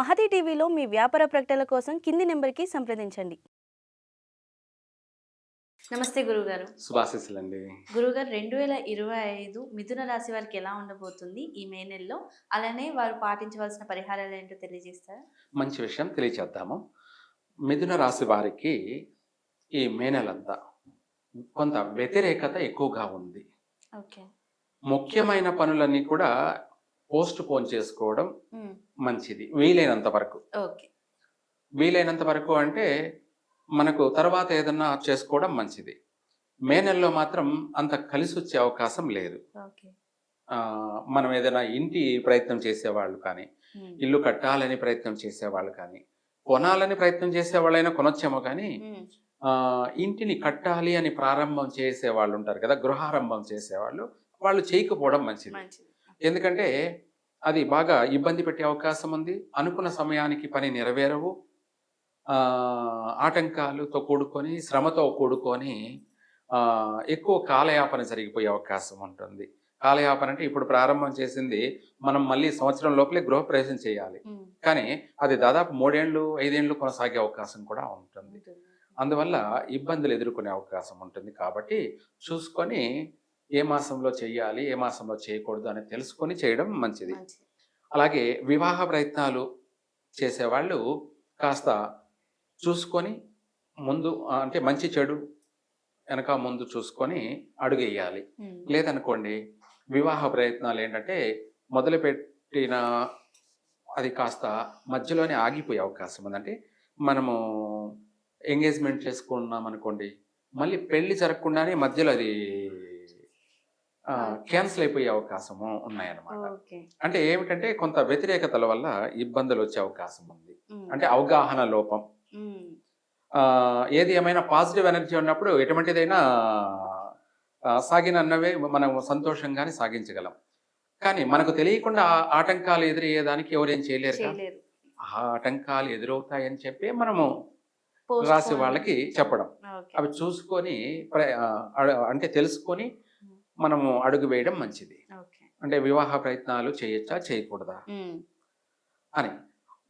మహతి టీవీలో మీ వ్యాపార ప్రకటనల కోసం కింది నెంబర్కి సంప్రదించండి. నమస్తే గురుగారు. శుభాశీస్సులండి. గురుగారు రెండు వేల ఇరవై ఐదు మిథున రాశి వారికి ఎలా ఉండబోతుంది ఈ మే నెలలో? అలానే వారు పాటించవలసిన పరిహారాలు ఏంటో తెలియజేస్తారా? మంచి విషయం తెలియచేద్దాము. మిథున రాశి వారికి ఈ మే నెలంతా కొంత వ్యతిరేకత ఎక్కువగా ఉంది. ఓకే. ముఖ్యమైన పనులన్నీ కూడా పోస్ట్ పోన్ చేసుకోవడం మంచిది. వీలైనంత వరకు. ఓకే. వీలైనంత వరకు అంటే మనకు తర్వాత ఏదన్నా చేసుకోవడం మంచిది. మే నెలలో మాత్రం అంత కలిసి వచ్చే అవకాశం లేదు. మనం ఏదైనా ఇంటి ప్రయత్నం చేసేవాళ్ళు కానీ ఇల్లు కట్టాలని ప్రయత్నం చేసేవాళ్ళు కానీ కొనాలని ప్రయత్నం చేసేవాళ్ళైనా కొనొచ్చేమో కానీ ఆ, ఇంటిని కట్టాలి అని ప్రారంభం చేసే వాళ్ళు ఉంటారు కదా గృహారంభం చేసేవాళ్ళు వాళ్ళు చేయకపోవడం మంచిది. ఎందుకంటే అది బాగా ఇబ్బంది పెట్టే అవకాశం ఉంది. అనుకున్న సమయానికి పని నెరవేరవు. ఆటంకాలతో కూడుకొని శ్రమతో కూడుకొని ఎక్కువ కాలయాపన జరిగిపోయే అవకాశం ఉంటుంది. కాలయాపన అంటే ఇప్పుడు ప్రారంభం చేసింది మనం మళ్ళీ సంవత్సరం లోపలే గృహప్రవేశం చేయాలి. కానీ అది దాదాపు మూడేళ్ళు ఐదేళ్ళు కొనసాగే అవకాశం కూడా ఉంటుంది. అందువల్ల ఇబ్బందులు ఎదుర్కొనే అవకాశం ఉంటుంది కాబట్టి చూసుకొని ఏ మాసంలో చేయాలి ఏ మాసంలో చేయకూడదు అని తెలుసుకొని చేయడం మంచిది. అలాగే వివాహ ప్రయత్నాలు చేసేవాళ్ళు కాస్త చూసుకొని ముందు అంటే మంచి చెడు వెనక ముందు చూసుకొని అడుగేయాలి. లేదనుకోండి వివాహ ప్రయత్నాలు ఏంటంటే మొదలుపెట్టిన అది కాస్త మధ్యలోనే ఆగిపోయే అవకాశం ఉంది. అంటే మనము ఎంగేజ్మెంట్ చేసుకున్నాం అనుకోండి మళ్ళీ పెళ్ళి జరగకుండానే మధ్యలో అది క్యాన్సిల్ అయిపోయే అవకాశము ఉన్నాయన్నమాట. అంటే ఏమిటంటే కొంత వ్యతిరేకతల వల్ల ఇబ్బందులు వచ్చే అవకాశం ఉంది. అంటే అవగాహన లోపం. ఏది ఏమైనా పాజిటివ్ ఎనర్జీ ఉన్నప్పుడు ఎటువంటిదైనా సాగినన్నవే మనం సంతోషంగానే సాగించగలం. కానీ మనకు తెలియకుండా ఆటంకాలు ఎదురయ్యేదానికి ఎవరేం చేయలేరు. ఆ ఆటంకాలు ఎదురవుతాయని చెప్పి మనము. రాసి వాళ్ళకి చెప్పడం. అవి చూసుకొని అంటే తెలుసుకొని మనము అడుగు వేయడం మంచిది. ఓకే. అంటే వివాహ ప్రయత్నాలు చేయొచ్చా? చేయకూడదా? అని.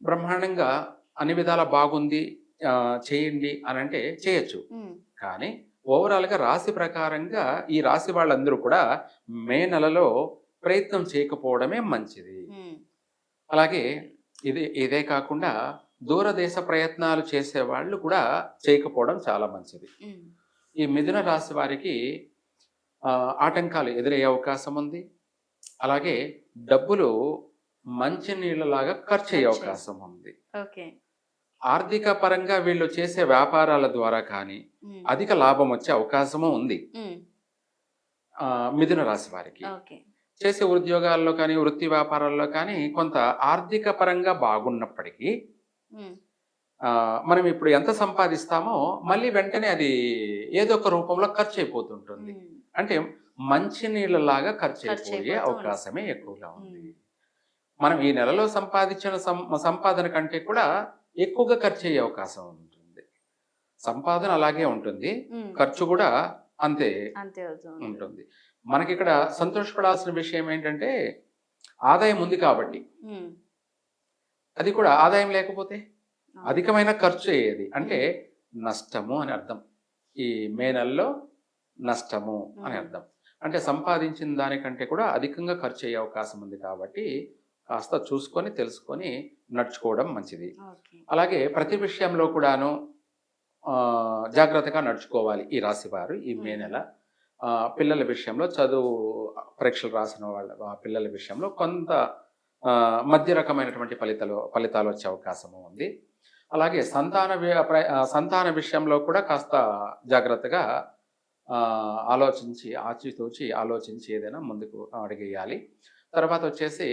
బ్రహ్మాండంగా అన్ని విధాల బాగుంది చేయండి అని అంటే చేయొచ్చు. కానీ ఓవరాల్గా రాశి ప్రకారంగా ఈ రాశి వాళ్ళందరూ కూడా మే నెలలో ప్రయత్నం చేయకపోవడమే మంచిది. అలాగే ఇది ఇదే కాకుండా దూరదేశ ప్రయత్నాలు చేసే వాళ్ళు కూడా చేయకపోవడం చాలా మంచిది. ఈ మిథున రాశి వారికి ఆటంకాలు ఎదురయ్యే అవకాశం ఉంది. అలాగే డబ్బులు మంచి నీళ్ళలాగా ఖర్చు అయ్యే. అవకాశం ఉంది. ఓకే. ఆర్థిక పరంగా వీళ్ళు చేసే వ్యాపారాల ద్వారా కానీ అధిక లాభం వచ్చే అవకాశము ఉంది. మిథున రాశి వారికి. ఓకే. చేసే ఉద్యోగాల్లో కానీ వృత్తి వ్యాపారాల్లో కానీ కొంత ఆర్థిక పరంగా బాగున్నప్పటికీ మనం ఇప్పుడు ఎంత సంపాదిస్తామో మళ్ళీ వెంటనే అది ఏదో ఒక రూపంలో ఖర్చు అయిపోతుంటుంది. అంటే మంచి నీళ్ళలాగా ఖర్చు అయిపోయే అవకాశమే ఎక్కువగా ఉంది. మనం ఈ నెలలో సంపాదించిన సంపాదన కంటే కూడా ఎక్కువగా ఖర్చు అయ్యే అవకాశం ఉంటుంది. సంపాదన అలాగే ఉంటుంది. ఖర్చు కూడా అంతే ఉంటుంది. మనకి ఇక్కడ సంతోషపడాల్సిన విషయం ఏంటంటే ఆదాయం ఉంది కాబట్టి. అది కూడా ఆదాయం లేకపోతే. అధికమైన ఖర్చు అయ్యేది అంటే నష్టము అని అర్థం. ఈ మే నెలలో నష్టము అని. అర్థం అంటే సంపాదించిన దానికంటే కూడా అధికంగా ఖర్చు అయ్యే అవకాశం ఉంది కాబట్టి కాస్త చూసుకొని తెలుసుకొని నడుచుకోవడం మంచిది. అలాగే ప్రతి విషయంలో కూడాను జాగ్రత్తగా నడుచుకోవాలి ఈ రాశి వారు ఈ మే. నెల పిల్లల విషయంలో చదువు పరీక్షలు రాసిన వాళ్ళ పిల్లల విషయంలో కొంత మధ్య రకమైనటువంటి ఫలితాలు ఫలితాలు వచ్చే అవకాశము ఉంది అలాగే సంతాన సంతాన విషయంలో కూడా కాస్త జాగ్రత్తగా ఆలోచించి ఆచితూచి ఆలోచించి ఏదైనా ముందుకు అడిగేయాలి. తర్వాత వచ్చేసి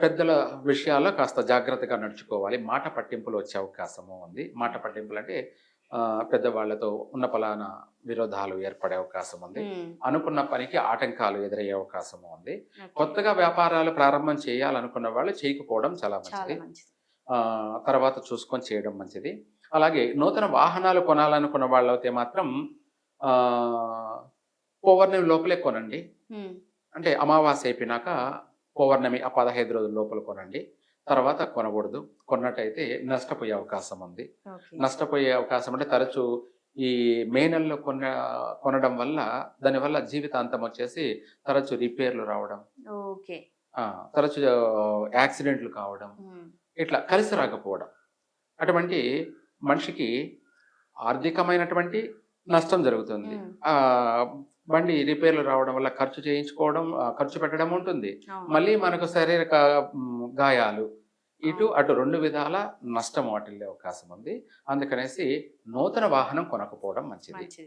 పెద్దల విషయాల్లో కాస్త జాగ్రత్తగా నడుచుకోవాలి. మాట పట్టింపులు వచ్చే అవకాశము ఉంది. మాట పట్టింపులు అంటే పెద్దవాళ్ళతో ఉన్న పలానా విరోధాలు ఏర్పడే అవకాశం ఉంది. అనుకున్న పనికి ఆటంకాలు ఎదురయ్యే అవకాశము ఉంది. కొత్తగా వ్యాపారాలు ప్రారంభం చేయాలనుకున్న వాళ్ళు చేయకపోవడం చాలా మంచిది. తర్వాత చూసుకొని చేయడం మంచిది. అలాగే నూతన వాహనాలు కొనాలనుకున్న వాళ్ళైతే మాత్రం ఆ, పౌర్ణమి లోపలే కొనండి. అంటే అమావాస్య అయిపోయినాక పౌర్ణమి ఆ పదహైదు రోజుల లోపల కొనండి. తర్వాత కొనకూడదు. కొన్నట్టయితే నష్టపోయే అవకాశం ఉంది. నష్టపోయే అవకాశం అంటే తరచూ ఈ మే నెలలో కొన కొనడం వల్ల దానివల్ల జీవితాంతం వచ్చేసి తరచూ రిపేర్లు రావడం. తరచూ యాక్సిడెంట్లు కావడం. ఇట్లా కలిసి రాకపోవడం. అటువంటి మనిషికి ఆర్థికమైనటువంటి నష్టం జరుగుతుంది. బండి రిపేర్లు రావడం వల్ల ఖర్చు చేయించుకోవడం ఖర్చు పెట్టడం ఉంటుంది. మళ్ళీ మనకు శారీరక గాయాలు ఇటు అటు రెండు విధాల నష్టం వాటిల్లే అవకాశం ఉంది. అందుకనేసి నూతన వాహనం కొనకపోవడం మంచిది.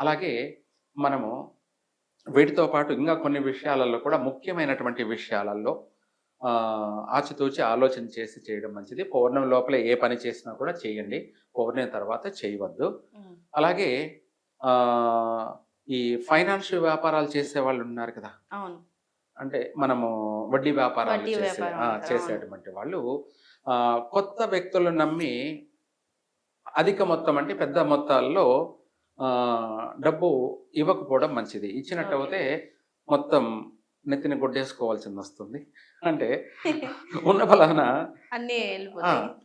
అలాగే మనము వీటితో పాటు ఇంకా కొన్ని విషయాలలో కూడా ముఖ్యమైనటువంటి విషయాలలో ఆచితూచి ఆలోచన చేసి చేయడం మంచిది. పౌర్ణం లోపల ఏ పని చేసినా కూడా చేయండి. పౌర్ణమి తర్వాత చేయవద్దు. అలాగే ఆ, ఈ ఫైనాన్షియల్ వ్యాపారాలు చేసే వాళ్ళు ఉన్నారు కదా. అంటే మనము వడ్డీ వ్యాపారాలు చేసే చేసేటువంటి వాళ్ళు ఆ, కొత్త వ్యక్తులను నమ్మి అధిక మొత్తం అంటే పెద్ద మొత్తాల్లో డబ్బు ఇవ్వకపోవడం మంచిది. ఇచ్చినట్టయితే మొత్తం నెత్తిన గుడ్డేసుకోవాల్సింది వస్తుంది అంటే ఉన్న ఫలాన అన్నీ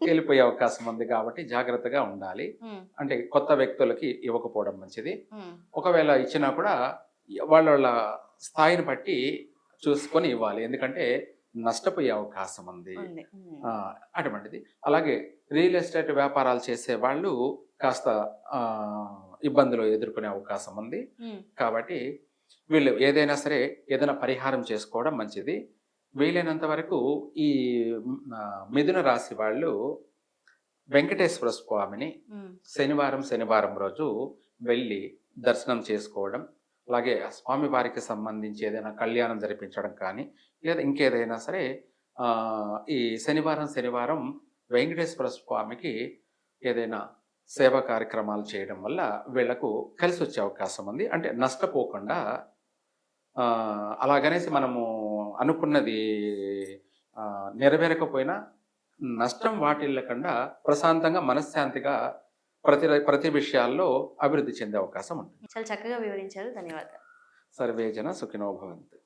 వెళ్ళిపోయే అవకాశం ఉంది కాబట్టి జాగ్రత్తగా ఉండాలి. అంటే కొత్త వ్యక్తులకి ఇవ్వకపోవడం మంచిది. ఒకవేళ ఇచ్చినా కూడా వాళ్ళ వాళ్ళ స్థాయిని బట్టి చూసుకొని ఇవ్వాలి. ఎందుకంటే నష్టపోయే అవకాశం ఉంది. అటువంటిది. అలాగే రియల్ ఎస్టేట్ వ్యాపారాలు చేసే వాళ్ళు కాస్త ఆ, ఇబ్బందులు ఎదుర్కొనే అవకాశం ఉంది. కాబట్టి వీళ్ళు ఏదైనా సరే ఏదైనా పరిహారం చేసుకోవడం మంచిది. వీలైనంత వరకు ఈ మిథున రాశి వాళ్ళు వెంకటేశ్వర స్వామిని శనివారం శనివారం రోజు వెళ్ళి దర్శనం చేసుకోవడం అలాగే ఆ స్వామి వారికి సంబంధించి ఏదైనా కళ్యాణం జరిపించడం కానీ లేదా ఇంకేదైనా సరే ఈ శనివారం శనివారం వెంకటేశ్వర స్వామికి ఏదైనా సేవా కార్యక్రమాలు చేయడం వల్ల వీళ్ళకు కలిసి వచ్చే అవకాశం ఉంది. అంటే నష్టపోకుండా అలాగనేసి మనము అనుకున్నది నెరవేరకపోయినా నష్టం వాటిల్లకుండా ప్రశాంతంగా మనశ్శాంతిగా ప్రతి ప్రతి విషయాల్లో అభివృద్ధి చెందే అవకాశం ఉంటుంది. చాలా చక్కగా వివరించారు. ధన్యవాదాలు. సర్వేజన సుఖినో భవంతు.